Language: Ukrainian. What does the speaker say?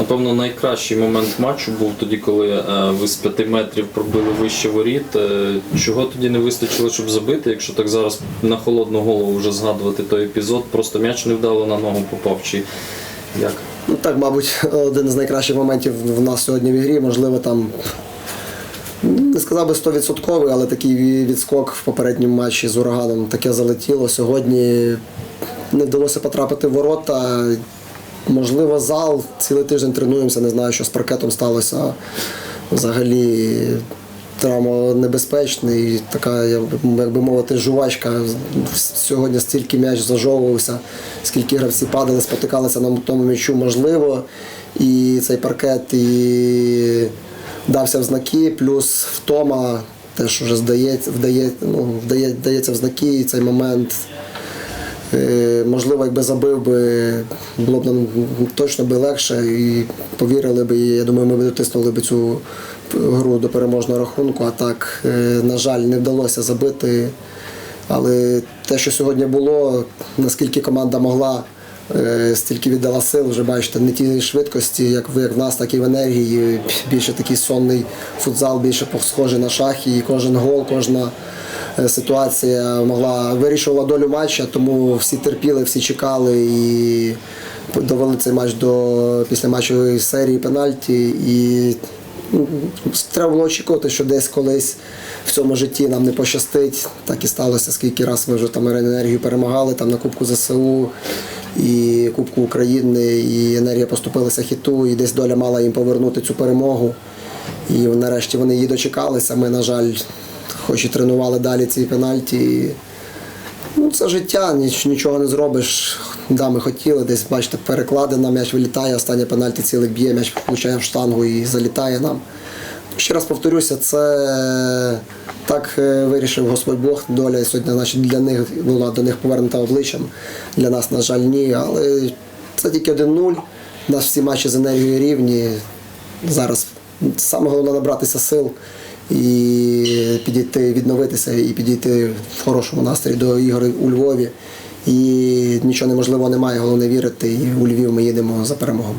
напевно, найкращий момент матчу був тоді, коли е, ви з п'яти метрів пробили вище воріт. Е, Чого тоді не вистачило, щоб забити? Якщо так зараз на холодну голову вже згадувати той епізод, просто м'яч невдало на ногу попав чи як? Ну так, мабуть, один з найкращих моментів в нас сьогодні в ігрі. Можливо, там не сказав би 100%, але такий відскок в попередньому матчі з ураганом таке залетіло. Сьогодні не вдалося потрапити в ворота. Можливо, зал цілий тиждень тренуємося, не знаю, що з паркетом сталося. Взагалі травма небезпечний, така, як би мовити, жувачка. Сьогодні стільки м'яч зажовувався, скільки гравці падали, спотикалися на тому м'ячу, можливо. І цей паркет і дався в знаки, плюс втома теж вже здається, вдає, ну, вдає, вдається в знаки, і цей момент. Е, Можливо, якби забив би, було б нам точно би легше і повірили б, і я думаю, ми б дотиснули б цю гру до переможного рахунку. А так, е, на жаль, не вдалося забити. Але те, що сьогодні було, наскільки команда могла, е, стільки віддала сил, вже бачите, не ті швидкості, як в, як в нас, так і в енергії. Більше такий сонний футзал, більше схожий на шахи, і кожен гол, кожна ситуація могла вирішувала долю матча, тому всі терпіли, всі чекали і довели цей матч до після матчової серії пенальті. І ну, треба було очікувати, що десь колись в цьому житті нам не пощастить. Так і сталося, скільки раз ми вже там енергію перемагали там на Кубку ЗСУ і Кубку України, і енергія поступилася хіту, і десь доля мала їм повернути цю перемогу. І нарешті вони її дочекалися. Ми, на жаль, хоч і тренували далі ці пенальті. Ну, це життя, ніч, нічого не зробиш. Да, ми хотіли, десь, бачите, перекладина, м'яч вилітає, останнє пенальті цілий б'є, м'яч влучає в штангу і залітає нам. Ще раз повторюся, це так е, вирішив Господь Бог. Доля сьогодні значить, для них була до них повернута обличчям. Для нас, на жаль, ні. Але це тільки 1-0. У нас всі матчі з енергією рівні. Зараз саме головне набратися сил і підійти, відновитися і підійти в хорошому настрої до ігор у Львові. І нічого неможливого немає, головне вірити. І у Львів ми їдемо за перемогою.